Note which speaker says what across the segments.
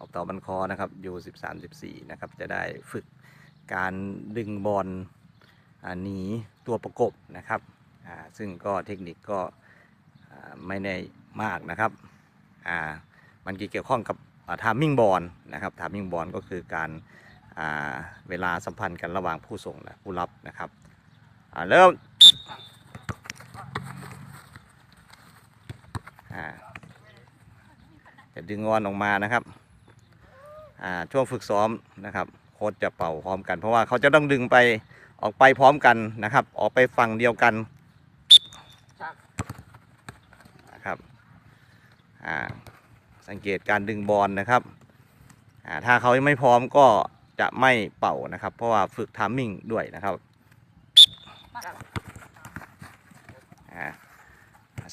Speaker 1: อบตบันคอนะครับอยู่13 14นะครับจะได้ฝึกการดึงบอลหนีตัวประกบนะครับซึ่งก็เทคนิคก็ไม่ได้มากนะครับมันเกี่ยวข้องกับทามมิ่งบอลนะครับทามมิ่งบอลก็คือการาเวลาสัมพันธ์กันระหว่างผู้ส่งและผู้รับนะครับเริ่มจะดึงงอนออกมานะครับ ช่วงฝึกซ้อมนะครับโค้ชจะเป่าพร้อมกัน เพราะว่าเขาจะต้องดึงไปออกไปพร้อมกันนะครับ ออกไปฝั่งเดียวกันนะครับสังเกตการดึงบอลนะครับถ้าเขายังไม่พร้อมก็จะไม่เป่านะครับ เพราะว่าฝึกทามมิ่งด้วยนะครับ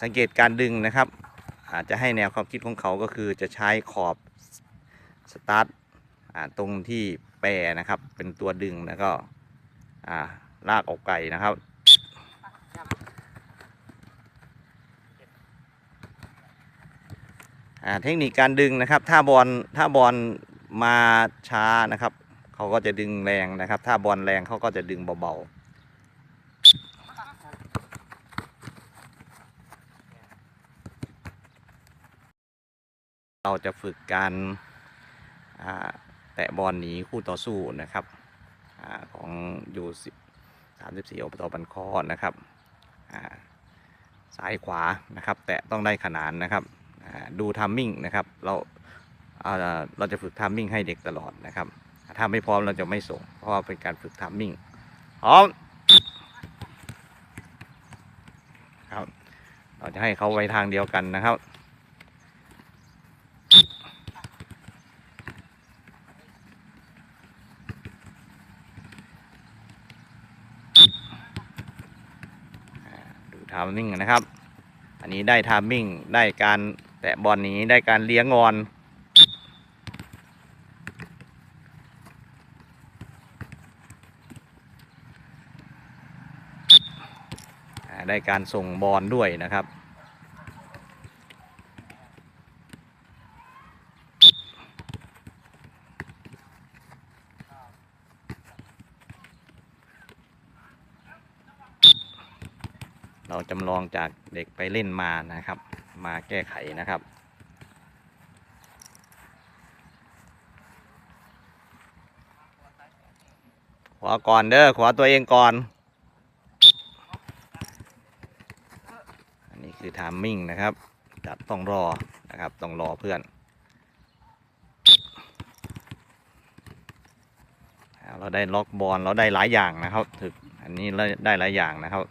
Speaker 1: สังเกตการดึงนะครับอาจจะให้แนวความคิดของเขาก็คือจะใช้ขอบ สตาร์ทตรงที่แปรนะครับ เป็นตัวดึงแล้วก็ลากออกไกลนะครับเทคนิคการดึงนะครับ ถ้าบอลถ้าบอลมาช้านะครับเขาก็จะดึงแรงนะครับ ถ้าบอลแรงเขาก็จะดึงเบาๆเราจะฝึกการ แตะบอลหนีคู่ต่อสู้นะครับอของยูสิบสามสิบสี่อบตบันคอนะครับซ้ายขวานะครับแตะต้องได้ขนานนะครับดูทัมมิ่งนะครับเราอ่าเราจะฝึกทัมมิ่งให้เด็กตลอดนะครับถ้าไม่พร้อมเราจะไม่ส่ง เพราะว่าเป็นการฝึกทัมมิ่งพร้อมครับเราจะให้เขาไว้ทางเดียวกันนะครับ อ่าดูทัมมิ่งนะครับ อันนี้ได้ทามมิ่งได้การแตะบอลนี้ได้การเลี้ยงงอนได้การส่งบอลด้วยนะครับ เราจำลองจากเด็กไปเล่นมานะครับ มาแก้ไขนะครับ ขวาก่อนเด้อขวาตัวเองก่อน อันนี้คือทามมิ่งนะครับจัดต้องรอนะครับต้องรอเพื่อนเราได้ล็อกบอลเราได้หลายอย่างนะครับ ถึกอันนี้ได้หลายอย่างนะครับ